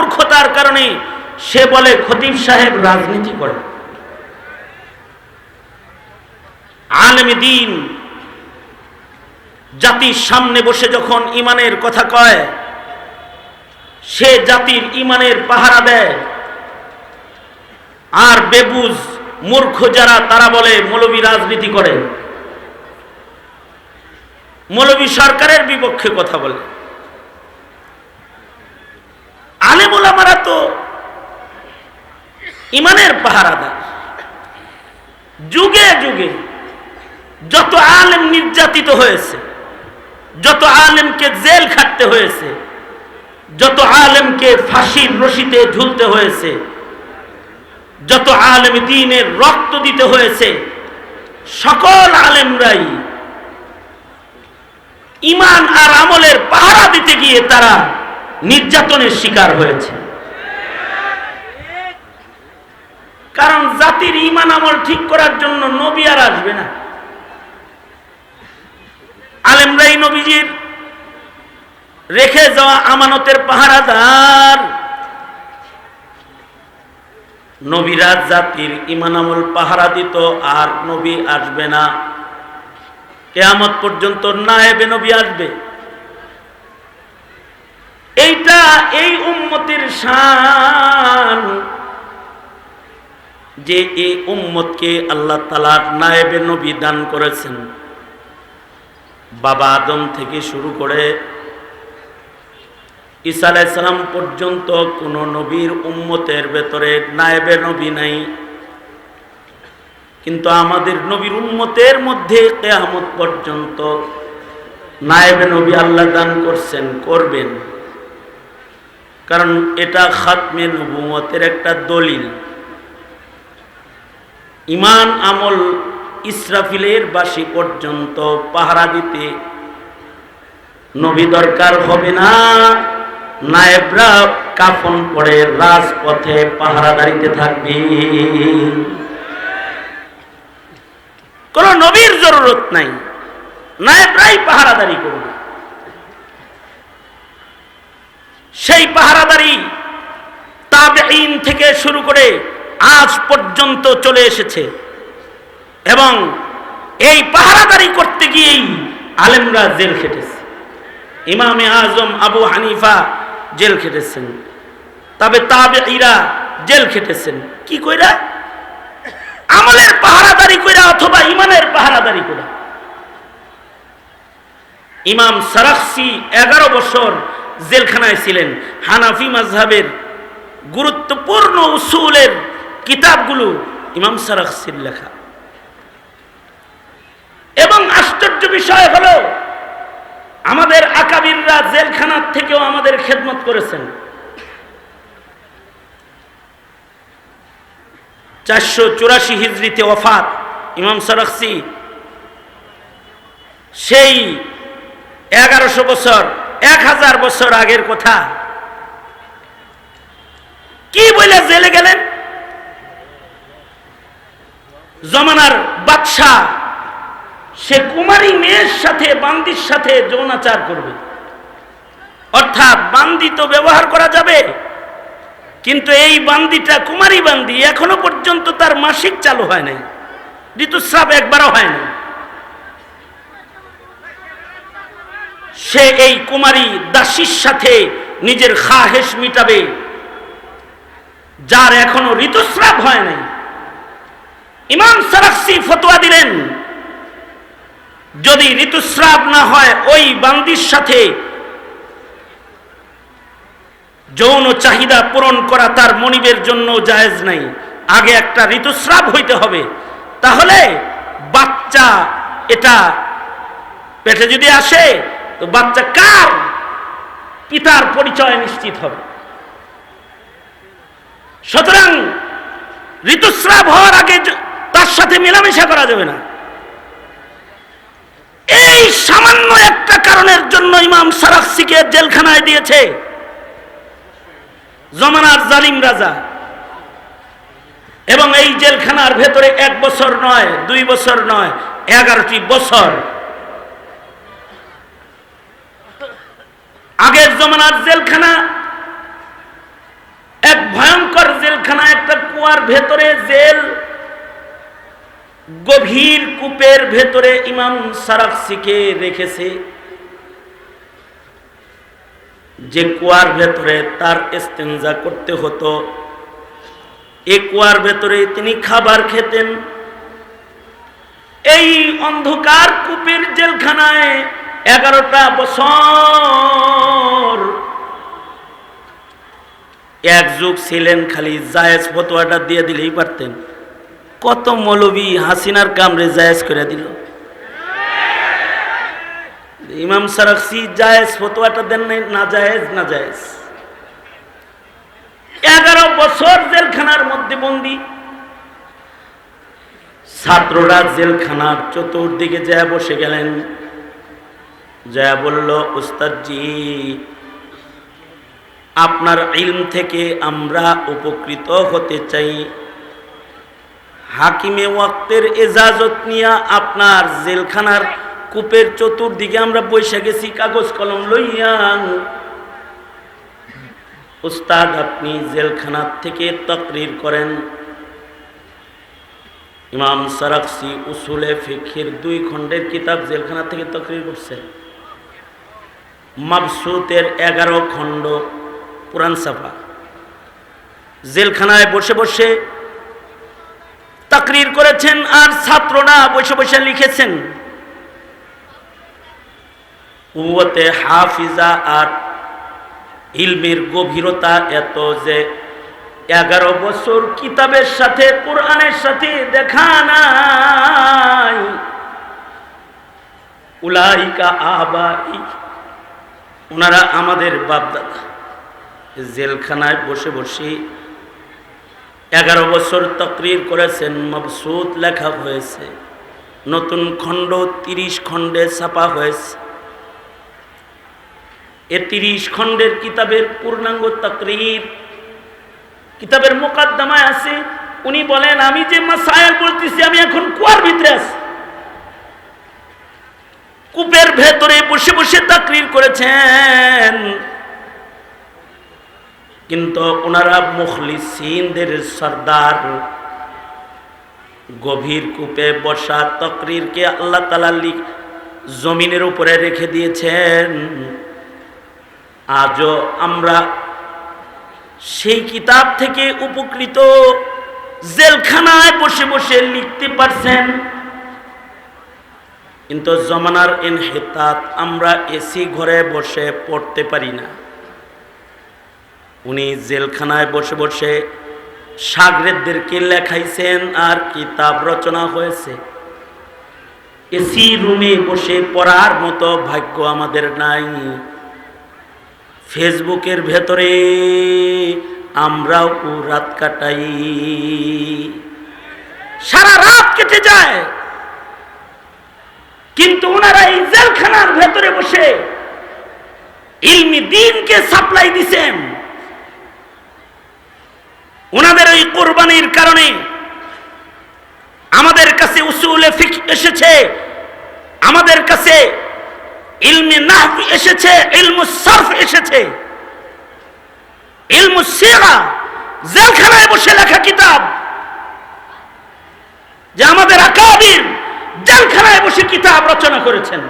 মূর্খতার কারণে সে বলে খতিব সাহেব রাজনীতি করে। আলেম দিন জাতির সামনে বসে যখন ইমানের কথা কয়, সে জাতির ইমানের পাহারা দেয়। আর বেবুজ মূর্খ যারা, তারা বলে মৌলবী রাজনীতি করে। মৌলবী সরকারের বিপক্ষে কথা বলে। আলেমুলামারা তো ইমানের পাহারাদার। যুগে যুগে যত আলেম নির্যাতিত হয়েছে, যত আলেমকে জেল খাটতে হয়েছে, যত আলেমকে ফাঁসির রশিতে ঝুলতে হয়েছে, যত আলেম দিনের রক্ত দিতে হয়েছে, সকল আলেমরাই ইমান আর আমলের পাহারা দিতে গিয়ে তারা নির্যাতনের শিকার হয়েছে। কারণ জাতির ইমান আমল ঠিক করার জন্য নবী আর আসবে না। আলেমরাই নবীজির রেখে যাওয়া আমানতের পাহারাদার। নবীরা জাতির ইমান আমল পাহারা দিত আর নবী আসবে না। কেয়ামত পর্যন্ত না এবে নবী আসবে। এইটা এই উম্মতের শান। যে এই উম্মতকে আল্লাহ তালার নায়েবে নবী দান করেছেন। বাবা আদম থেকে শুরু করে ঈসা আলাইসালাম পর্যন্ত কোন নবীর উম্মতের ভেতরে নায়েবে নবী নাই। কিন্তু আমাদের নবীর উম্মতের মধ্যে কেয়ামত পর্যন্ত নায়েবে নবী আল্লাহ দান করছেন, করবেন। কারণ এটা খাতমে নবুমতের একটা দলিল। ইমান আমল ইসরাফিলের বাসী পর্যন্ত পাহারা দিতে নবী দরকার হবে না। নায়েবরা কাফন পরে রাজপথে পাহারাদারিতে থাকবে। কোন নবীর জরুরত নাই। নায়েবরাই পাহারাদারি করবে। সেই পাহারাদারি তাবেইন থেকে শুরু করে আজ পর্যন্ত চলে এসেছে। এবং এই পাহারাদারি করতে গিয়েই আলেমরা জেল খেটেছে। ইমামে আজম আবু হানিফা জেল খেটেছেন। তবে তাবে ইরা জেল খেটেছেন। কি কইরা? আমলের পাহারাদারি কইরা অথবা ইমানের পাহারাদারি কইরা। ইমাম সারাক্সি এগারো বছর জেলখানায় ছিলেন। হানাফি মাজহাবের গুরুত্বপূর্ণ উসুলের কিতাবগুলো ইমাম সারাক্সির লেখা। এবং আশ্চর্য বিষয় হলো, আমাদের আকাবিররা জেলখানার থেকেও আমাদের খেদমত করেছেন। চারশো চুরাশি হিজড়িতে ওফাত ইমাম সরক্সি সেই এগারোশো বছর এক হাজার বছর আগের কথা। কি বলে জেলে গেলেন? জমানার বাদশাহ, সে কুমারী মেয়ের সাথে, বান্দির সাথে যৌনাচার করবে। অর্থাৎ বান্দি তো ব্যবহার করা যাবে, কিন্তু এই বান্দিটা কুমারী বান্দি, এখনও পর্যন্ত তার মাসিক চালু হয় নাই। ঋতুস্রাব একবারও হয় না সে এই কুমারী দাসীর সাথে নিজের খাহেস মিটাবে, যার এখনও ঋতুস্রাব হয় নাই। ইমাম সারাক্সি ফতোয়া দিলেন, যদি ঋতুস্রাব না হয় ওই বান্দির সাথে যৌন চাহিদা পূরণ করা তার মনিবের জন্য জায়েজ নাই। আগে একটা ঋতুস্রাব হইতে হবে। তাহলে বাচ্চা এটা পেটে যদি আসে তো বাচ্চা কার? পিতার পরিচয় নিশ্চিত হবে। সুতরাং ঋতুস্রাব হওয়ার আগে তার সাথে মেলামেশা করা যাবে না। এই সামান্য একটা কারণের জন্য ইমাম সারাক্সিকে জেলখানায় দিয়েছে জমানার জালিম রাজা। এবং এই জেলখানার ভেতরে এক বছর নয়, দুই বছর নয়, এগারোটি বছর আগের জমানার জেলখানা, এক ভয়ঙ্কর জেলখানা, একটা কুয়ার ভেতরে জেল, গভীর কূপের ভেতরে ইমাম সারাকসিকে রেখেছে। যে কুয়ার ভেতরে তার ইস্তেঞ্জা করতে হতো, এ কুয়ার ভেতরে তিনি খাবার খেতেন। এই অন্ধকার কূপের জেলখানায় এগারোটা বছর এক যুগ ছিলেন খালি জায়েজ ফতোয়াটা দিয়ে দিলেই পারতেন। কত মৌলবী হাসিনার কামরে জায়েজ করে দিল। ইমাম সারাকসি জায়েজ ফতোয়াটা দেন নাই, না জায়েজ না জায়েজ। এগারো বছর জেলখানার মধ্যে বন্দি। ছাত্ররা জেলখানার চতুর্দিকে যায় বসে গেলেন। যা বলল উস্তাদজি আপনার ইলম থেকে আমরা উপকৃত হতে চাই। হাকিমে ওয়াক্তের এজাজত নিয়ে আপনার জেলখানার কূপের চতুর্দিকে আমরা বসে গেছি, কাগজ কলম লইয়া। উস্তাদ, আপনি জেলখানার থেকে তকরির করেন। ইমাম সারাকসি উসুলে ফিখির দুই খণ্ডের কিতাব জেলখানা থেকে তকরির করছে। মাবসুতের এগারো খণ্ড। পুরান সাফা। জেলখানায় বসে বসে তাকরির করেছেন আর ছাত্ররা বসে বসে লিখেছেন। কুয়াতে হাফিজা আর ইলমের গভীরতা এত যে এগারো বছর কিতাবের সাথে, কোরআনের সাথে দেখা নাই। উলাইকা আবাই ওনারা আমাদের বাপদাদা। জেলখানায় বসে বসে এগারো বছর তকরির করেছেন, মবসুদ লেখা হয়েছে। নতুন খণ্ড তিরিশ খণ্ডে ছাপা হয়েছে। এ তিরিশ খণ্ডের কিতাবের পূর্ণাঙ্গ তকরির কিতাবের মোকাদ্দমায় আছে। উনি বলেন, আমি যে মাসায়াল বলতেছি আমি এখন কুয়ার ভিতরে আছি। কূপের ভেতরে বসে বসে তাকরির করেছেন। কিন্তু ওনারা মুখলিসিনদের সর্দার। গভীর কূপে বসা তকরিরকে আল্লাহ তালা জমিনের উপরে রেখে দিয়েছেন। আজও আমরা সেই কিতাব থেকে উপকৃত। জেলখানায় বসে বসে লিখতে পারছেন। কিন্তু জমানার এনহেতাত আমরা এসি ঘরে বসে পড়তে পারি না। উনি জেলখানায় বসে বসে সাগরেদদেরকে লেখাইছেন আর কিতাব রচনা হয়েছে। এসি রুমে বসে পড়ার মতো ভাগ্য আমাদের নাই। ফেসবুকের ভেতরে আমরাও রাত কাটাই। সারা রাত কেটে যায়। কিন্তু ওনারা এই জেলখানার ভেতরে বসে ইলমি দিনকে সাপ্লাই দিছেন। ওনাদের ওই কোরবানির কারণে আমাদের কাছে উসুলে ফিক এসেছে, আমাদের কাছে ইলমে নাহব এসেছে, ইলমু সরফ এসেছে। ইলমু সিরা জেলখানায় বসে লেখা কিতাব। যে আমাদের আকাবির জেলখানায় বসে কিতাব রচনা করেছেন।